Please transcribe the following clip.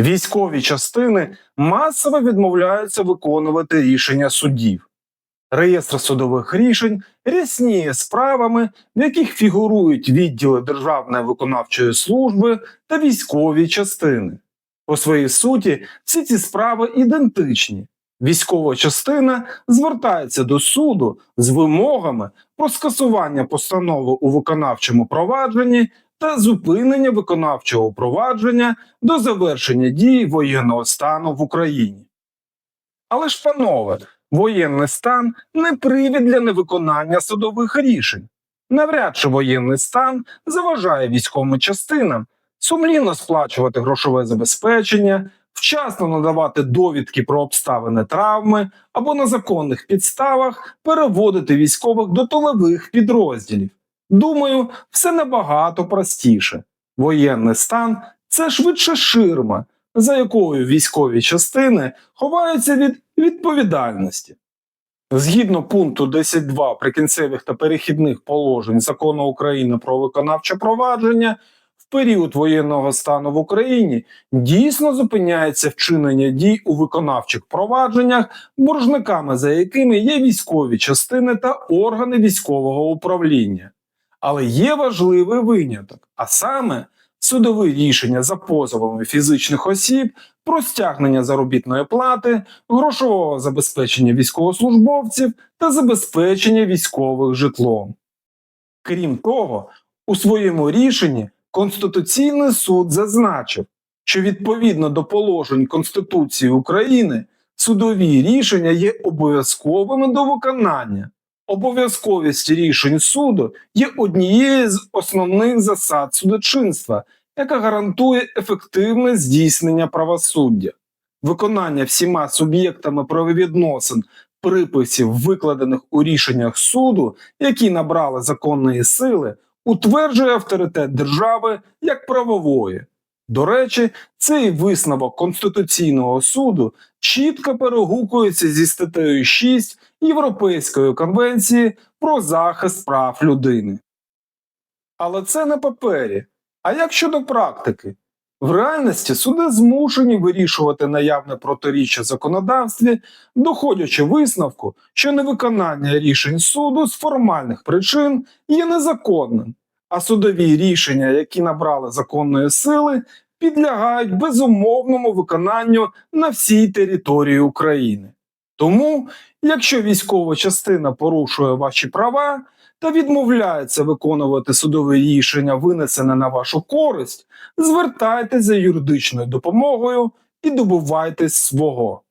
Військові частини масово відмовляються виконувати рішення судів. Реєстр судових рішень рясніє справами, в яких фігурують відділи Державної виконавчої служби та військові частини. По своїй суті, всі ці справи ідентичні. Військова частина звертається до суду з вимогами про скасування постанови у виконавчому провадженні та зупинення виконавчого провадження до завершення дії воєнного стану в Україні. Але ж, панове, воєнний стан не привід для невиконання судових рішень. Навряд чи воєнний стан заважає військовим частинам сумлінно сплачувати грошове забезпечення, вчасно надавати довідки про обставини травми або на законних підставах переводити військових до тилових підрозділів. Думаю, все набагато простіше. Воєнний стан це швидше ширма, за якою військові частини ховаються від відповідальності. Згідно пункту 10.2 прикінцевих та перехідних положень закону України про виконавче провадження, в період воєнного стану в Україні дійсно зупиняється вчинення дій у виконавчих провадженнях, боржниками за якими є військові частини та органи військового управління. Але є важливий виняток, а саме судові рішення за позовами фізичних осіб про стягнення заробітної плати, грошового забезпечення військовослужбовців та забезпечення військових житлом. Крім того, у своєму рішенні Конституційний суд зазначив, що відповідно до положень Конституції України судові рішення є обов'язковими до виконання. Обов'язковість рішень суду є однією з основних засад судочинства, яка гарантує ефективне здійснення правосуддя. Виконання всіма суб'єктами правовідносин приписів, викладених у рішеннях суду, які набрали законної сили, утверджує авторитет держави як правової. До речі, цей висновок Конституційного суду чітко перегукується зі статтею 6 Європейської конвенції про захист прав людини. Але це на папері. А як щодо практики? В реальності суди змушені вирішувати наявне протиріччя законодавстві, доходячи висновку, що невиконання рішень суду з формальних причин є незаконним, а судові рішення, які набрали законної сили, підлягають безумовному виконанню на всій території України. Тому, якщо військова частина порушує ваші права та відмовляється виконувати судове рішення, винесене на вашу користь, звертайтеся за юридичною допомогою і добувайтесь свого.